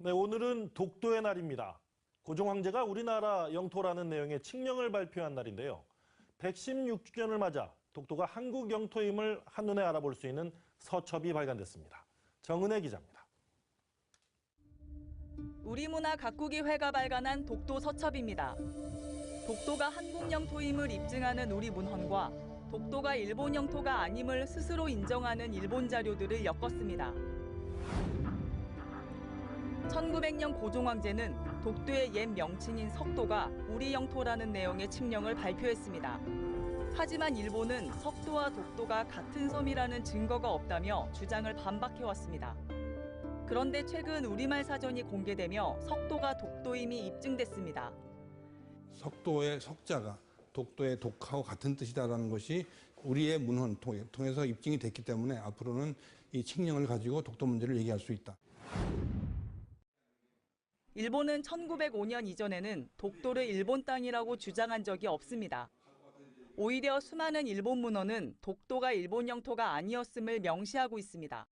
네, 오늘은 독도의 날입니다. 고종 황제가 우리나라 영토라는 내용의 칙령을 발표한 날인데요. 116주년을 맞아 독도가 한국 영토임을 한눈에 알아볼 수 있는 서첩이 발간됐습니다. 정은혜 기자입니다. 우리 문화 가꾸기회가 발간한 독도 서첩입니다. 독도가 한국 영토임을 입증하는 우리 문헌과 독도가 일본 영토가 아님을 스스로 인정하는 일본 자료들을 엮었습니다. 1900년 고종황제는 독도의 옛 명칭인 석도가 우리 영토라는 내용의 칙령을 발표했습니다. 하지만 일본은 석도와 독도가 같은 섬이라는 증거가 없다며 주장을 반박해왔습니다. 그런데 최근 우리말 사전이 공개되며 석도가 독도임이 입증됐습니다. 석도의 석자가 독도의 독하고 같은 뜻이다라는 것이 우리의 문헌 통해- 통해서 입증이 됐기 때문에 앞으로는 이 칙령을 가지고 독도 문제를 얘기할 수 있다. 일본은 1905년 이전에는 독도를 일본 땅이라고 주장한 적이 없습니다. 오히려 수많은 일본 문헌은 독도가 일본 영토가 아니었음을 명시하고 있습니다.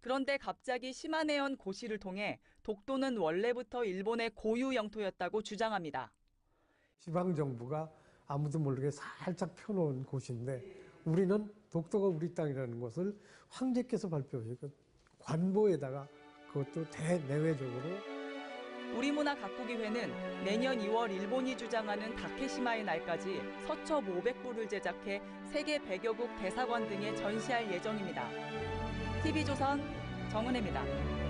그런데 갑자기 시마네현 고시를 통해 독도는 원래부터 일본의 고유 영토였다고 주장합니다. 지방 정부가 아무도 모르게 살짝 펴놓은 곳인데 우리는 독도가 우리 땅이라는 것을 황제께서 발표하고 관보에다가 그것도 대내외적으로 우리 문화 가꾸기회는 내년 2월 일본이 주장하는 다케시마의 날까지 서첩 500부를 제작해 세계 100여국 대사관 등에 전시할 예정입니다. TV조선 정은혜입니다.